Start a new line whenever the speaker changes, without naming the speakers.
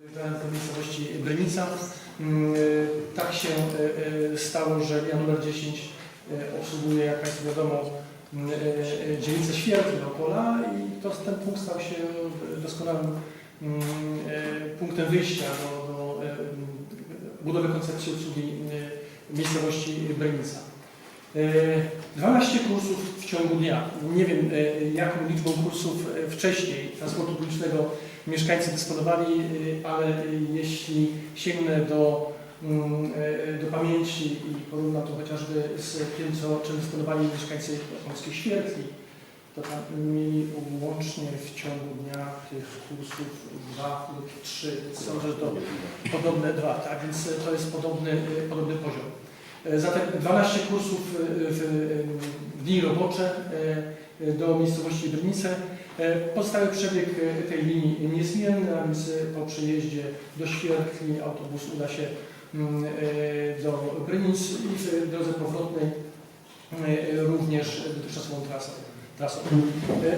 Do miejscowości Brynica, mm, tak się e, e, stało, że linia numer 10 e, obsługuje, jak Państwu wiadomo, mm, e, e, dzielnicę Świerki Opola i to, ten punkt stał się doskonałym mm, e, punktem wyjścia do, do e, budowy koncepcji obsługi e, miejscowości Brynica. E, 12 kursów w ciągu dnia. Nie wiem, e, jaką liczbą kursów e, wcześniej transportu publicznego mieszkańcy dysponowali, ale jeśli sięgnę do, mm, e, do pamięci i porównam to chociażby z tym, co, czym dysponowali mieszkańcy Polskiej Świerkli, to tam mieli łącznie w ciągu dnia tych kursów dwa lub trzy. Sądzę, że to podobne dwa, tak? Więc to jest podobny, podobny poziom. E, Zatem 12 kursów y, w y, dni robocze do miejscowości Brnice. E, Pozostały przebieg e, tej linii niezmienny, a więc e, po przejeździe do Świerkli autobus uda się mm, e, do Brynic i w drodze powrotnej e, również dotychczasową trasą. trasą. E,